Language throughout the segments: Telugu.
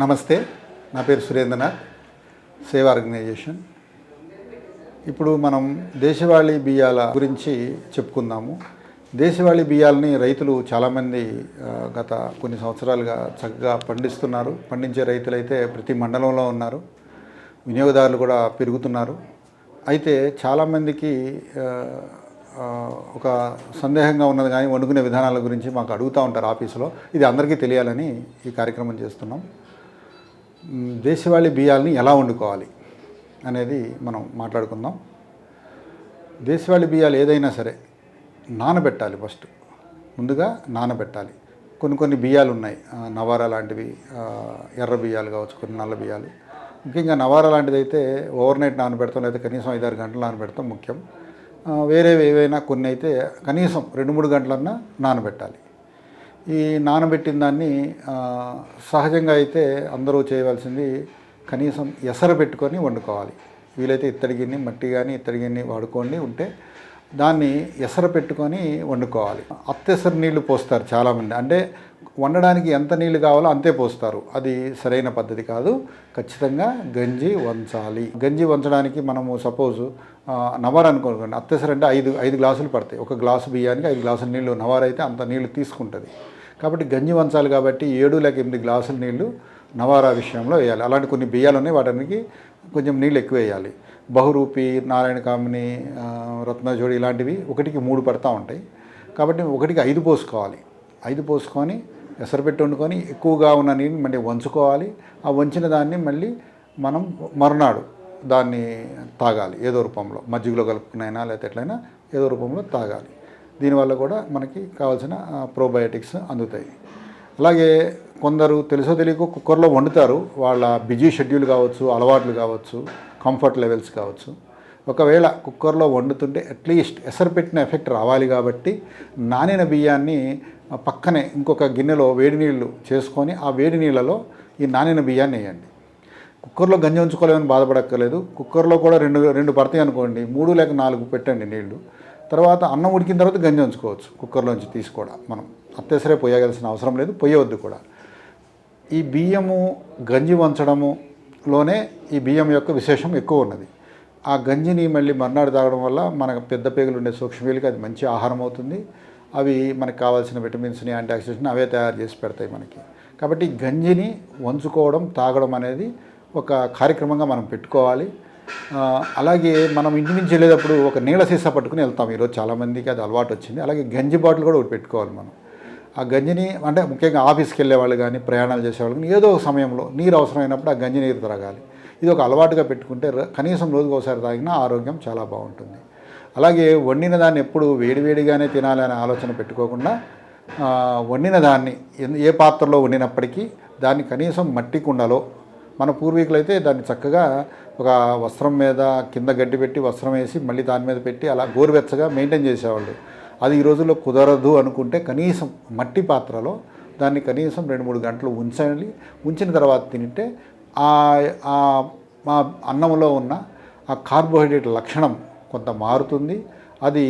నమస్తే నా పేరు సురేంద్రనాథ్ సేవ ఆర్గనైజేషన్. ఇప్పుడు మనం దేశవాళీ బియ్యాల గురించి చెప్పుకుందాము. దేశవాళీ బియ్యాలని రైతులు చాలామంది గత కొన్ని సంవత్సరాలుగా చక్కగా పండిస్తున్నారు. పండించే రైతులైతే ప్రతి మండలంలో ఉన్నారు. వినియోగదారులు కూడా పెరుగుతున్నారు. అయితే చాలామందికి ఒక సందేహంగా ఉన్నది కానీ వండుకునే విధానాల గురించి మాకు అడుగుతూ ఉంటారు ఆఫీసులో. ఇది అందరికీ తెలియాలని ఈ కార్యక్రమం చేస్తున్నాం. దేశవాళీ బియ్యాలని ఎలా వండుకోవాలి అనేది మనం మాట్లాడుకుందాం. దేశవాళీ బియ్యాలు ఏదైనా సరే నానబెట్టాలి ఫస్ట్. ముందుగా నానబెట్టాలి. కొన్ని కొన్ని బియ్యాలు ఉన్నాయి. నవారా లాంటివి ఎర్ర బియ్యాలు కావచ్చు కొన్ని నల్ల బియ్యాలు. ముఖ్యంగా నవారా లాంటిది అయితే ఓవర్ నైట్ నానబెడతాం లేదా కనీసం ఐదారు గంటలు నానబెడతాం ముఖ్యం. వేరేవి ఏవైనా కొన్ని అయితే కనీసం రెండు మూడు గంటలన్నా నానబెట్టాలి. ఈ నానబెట్టిన దాన్ని సహజంగా అయితే అందరూ చేయవలసింది కనీసం ఎసర పెట్టుకొని వండుకోవాలి. వీలైతే ఇత్తడి గిన్నె మట్టి కానీ ఇత్తడి గిన్నె వాడుకోండి ఉంటే దాన్ని ఎసర పెట్టుకొని వండుకోవాలి. అత్తెసరు నీళ్ళు పోస్తారు చాలామంది. అంటే వండడానికి ఎంత నీళ్ళు కావాలో అంతే పోస్తారు. అది సరైన పద్ధతి కాదు. ఖచ్చితంగా గంజి వంచాలి. గంజి వంచడానికి మనము సపోజ్ నవార్ అనుకోండి. అత్తెసరు అంటే ఐదు ఐదు గ్లాసులు పడతాయి. ఒక గ్లాసు బియ్యానికి ఐదు గ్లాసుల నీళ్ళు నవార్ అయితే అంత నీళ్ళు తీసుకుంటుంది. కాబట్టి గంజి వంచాలి కాబట్టి ఏడు లేక ఎనిమిది గ్లాసుల నీళ్ళు నవారా విషయంలో వేయాలి. అలాంటి కొన్ని బియ్యాలు ఉన్నాయి వాటికి కొంచెం నీళ్ళు ఎక్కువ వేయాలి. బహురూపి నారాయణ కామిని రత్నజోడి ఇలాంటివి ఒకటికి మూడు పడతా ఉంటాయి. కాబట్టి ఒకటికి ఐదు పోసుకోవాలి. ఐదు పోసుకొని ఎసరపెట్టి వండుకొని ఎక్కువగా ఉన్న నీళ్ళు మళ్ళీ వంచుకోవాలి. ఆ వంచిన దాన్ని మళ్ళీ మనం మరునాడు దాన్ని తాగాలి. ఏదో రూపంలో మజ్జిగలో కలుపుకునైనా లేకపోతే ఎట్లయినా ఏదో రూపంలో తాగాలి. దీనివల్ల కూడా మనకి కావాల్సిన ప్రోబయోటిక్స్ అందుతాయి. అలాగే కొందరు తెలుసో తెలియక కుక్కర్లో వండుతారు. వాళ్ళ బిజీ షెడ్యూల్ కావచ్చు అలవాట్లు కావచ్చు కంఫర్ట్ లెవెల్స్ కావచ్చు. ఒకవేళ కుక్కర్లో వండుతుంటే అట్లీస్ట్ ఎసరు పెట్టిన ఎఫెక్ట్ రావాలి కాబట్టి నానిన బియ్యాన్ని పక్కనే ఇంకొక గిన్నెలో వేడి నీళ్ళు చేసుకొని ఆ వేడి నీళ్ళలో ఈ నానిన బియ్యాన్ని వేయండి. కుక్కర్లో గంజి ఉంచుకోలేమని బాధపడక్కర్లేదు. కుక్కర్లో కూడా రెండు రెండు పడతాయి అనుకోండి. మూడు లేక నాలుగు పెట్టండి నీళ్ళు. తర్వాత అన్నం ఉడికిన తర్వాత గంజి ఉంచుకోవచ్చు కుక్కర్లోంచి తీసి కూడా మనం. అత్తేసరే పొయ్యగలసిన అవసరం లేదు పొయ్యవద్దు కూడా. ఈ బియ్యము గంజి వంచడములోనే ఈ బియ్యం యొక్క విశేషం ఎక్కువ ఉన్నది. ఆ గంజిని మళ్ళీ మర్నాడు తాగడం వల్ల మనకు పెద్ద పేగులు ఉండే సూక్ష్మీలకి అది మంచి ఆహారం అవుతుంది. అవి మనకు కావాల్సిన విటమిన్స్ని యాంటీఆక్సిడెంట్ని అవే తయారు చేసి పెడతాయి మనకి. కాబట్టి గంజిని వంచుకోవడం తాగడం అనేది ఒక కార్యక్రమంగా మనం పెట్టుకోవాలి. అలాగే మనం ఇంటి నుంచి వెళ్ళేటప్పుడు ఒక నీళ్ళ సీసా పట్టుకుని వెళ్తాం. ఈరోజు చాలామందికి అది అలవాటు వచ్చింది. అలాగే గంజి బాటిల్ కూడా ఒకటి పెట్టుకోవాలి మనం. ఆ గంజిని అంటే ముఖ్యంగా ఆఫీస్కి వెళ్ళే వాళ్ళు కానీ ప్రయాణాలు చేసేవాళ్ళు కానీ ఏదో ఒక సమయంలో నీరు అవసరమైనప్పుడు ఆ గంజి నీరు త్రాగాలి. ఇది ఒక అలవాటుగా పెట్టుకుంటే కనీసం రోజుకు ఒకసారి తాగినా ఆరోగ్యం చాలా బాగుంటుంది. అలాగే వండిన దాన్ని ఎప్పుడు వేడివేడిగానే తినాలి అనే ఆలోచన పెట్టుకోకుండా వండిన దాన్ని ఏ పాత్రలో వండినప్పటికీ దాన్ని కనీసం మట్టి కుండలో మన పూర్వీకులు అయితే దాన్ని చక్కగా ఒక వస్త్రం మీద కింద గడ్డి పెట్టి వస్త్రం వేసి మళ్ళీ దాని మీద పెట్టి అలా గోరువెచ్చగా మెయింటైన్ చేసేవాళ్ళు. అది ఈ రోజుల్లో కుదరదు అనుకుంటే కనీసం మట్టి పాత్రలో దాన్ని కనీసం రెండు మూడు గంటలు ఉంచాలి ఉంచిన తర్వాత తింటే ఆ మా అన్నంలో ఉన్న ఆ కార్బోహైడ్రేట్ లక్షణం కొంత మారుతుంది. అది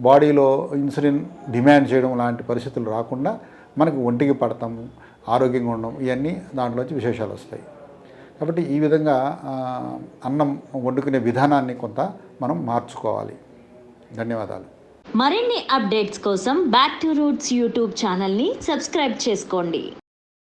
బాడీలో ఇన్సులిన్ డిమాండ్ చేయడం లాంటి పరిస్థితులు రాకుండా మనకు ఒంటికి పడతాము ఆరోగ్యంగా ఉండడం ఇవన్నీ దాంట్లోంచి విశేషాలు వస్తాయి. కాబట్టి ఈ విధంగా అన్నం వండుకునే విధానాన్ని కొంత మనం మార్చుకోవాలి. ధన్యవాదాలు. మరిన్ని అప్డేట్స్ కోసం బ్యాక్ టు రూట్స్ యూట్యూబ్ ఛానల్ని సబ్స్క్రైబ్ చేసుకోండి.